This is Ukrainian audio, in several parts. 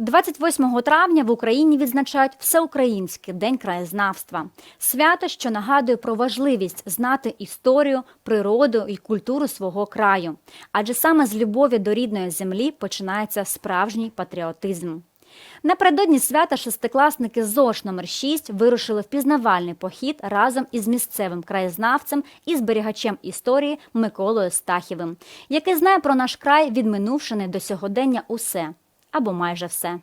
28 травня в Україні відзначають Всеукраїнський день краєзнавства. Свято, що нагадує про важливість знати історію, природу і культуру свого краю. Адже саме з любові до рідної землі починається справжній патріотизм. Напередодні свята шестикласники ЗОШ номер 6 вирушили в пізнавальний похід разом із місцевим краєзнавцем і зберігачем історії Миколою Стахівим, який знає про наш край від минувшини до сьогодення усе або майже все.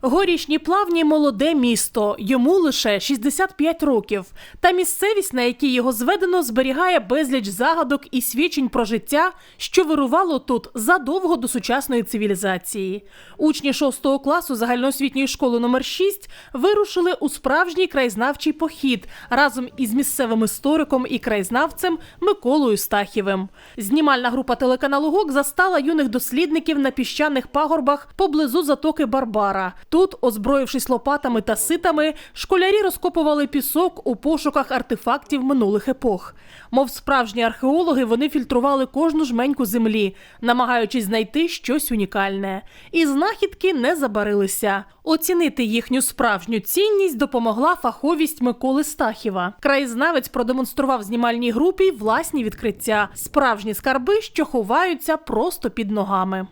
Горішні плавні молоде місто, йому лише 65 років. Та місцевість, на якій його зведено, зберігає безліч загадок і свідчень про життя, що вирувало тут задовго до сучасної цивілізації. Учні 6 класу загальноосвітньої школи номер 6 вирушили у справжній краєзнавчий похід разом із місцевим істориком і краєзнавцем Миколою Стахівим. Знімальна група телеканалу ГОК застала юних дослідників на піщаних пагорбах поблизу затоки Барбара. Тут, озброївшись лопатами та ситами, школярі розкопували пісок у пошуках артефактів минулих епох. Мов справжні археологи, вони фільтрували кожну жменьку землі, намагаючись знайти щось унікальне. І знахідки не забарилися. Оцінити їхню справжню цінність допомогла фаховість Миколи Стахіва. Краєзнавець продемонстрував знімальній групі власні відкриття, справжні скарби, що ховаються просто під ногами.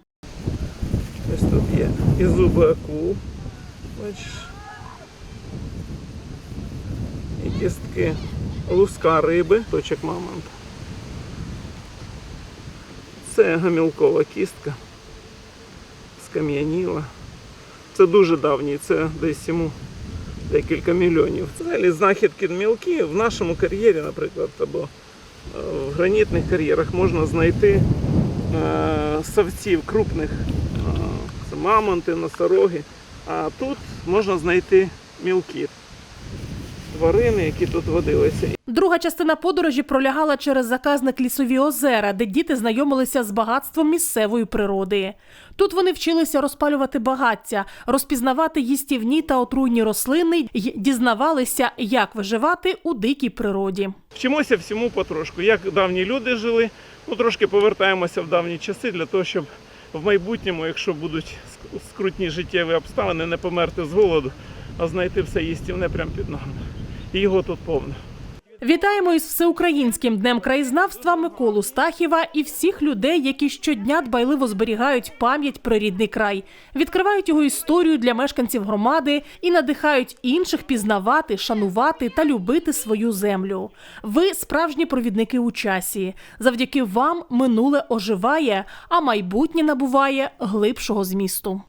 Ось тут є і зуби акул. Бачиш. І кістки луска риби, точок мамонта. Це гамілкова кістка. Скам'яніла. Це дуже давній, це десь йому декілька мільйонів. Взагалі знахідки мілкі. В нашому кар'єрі, наприклад, або е, в гранітних кар'єрах можна знайти е, савців крупних мамонти, носороги. А тут можна знайти мілкі тварини, які тут водилися. Друга частина подорожі пролягала через заказник лісові озера, де діти знайомилися з багатством місцевої природи. Тут вони вчилися розпалювати багаття, розпізнавати їстівні та отруйні рослини й дізнавалися, як виживати у дикій природі. Вчимося всьому потрошку. Як давні люди жили, ну трошки повертаємося в давні часи для того, щоб в майбутньому, якщо будуть скрутні життєві обставини, не померти з голоду, а знайти все їстівне прямо під ногами. І його тут повно. Вітаємо із всеукраїнським днем краєзнавства Миколу Стахіва і всіх людей, які щодня дбайливо зберігають пам'ять про рідний край, відкривають його історію для мешканців громади і надихають інших пізнавати, шанувати та любити свою землю. Ви справжні провідники у часі. Завдяки вам минуле оживає, а майбутнє набуває глибшого змісту.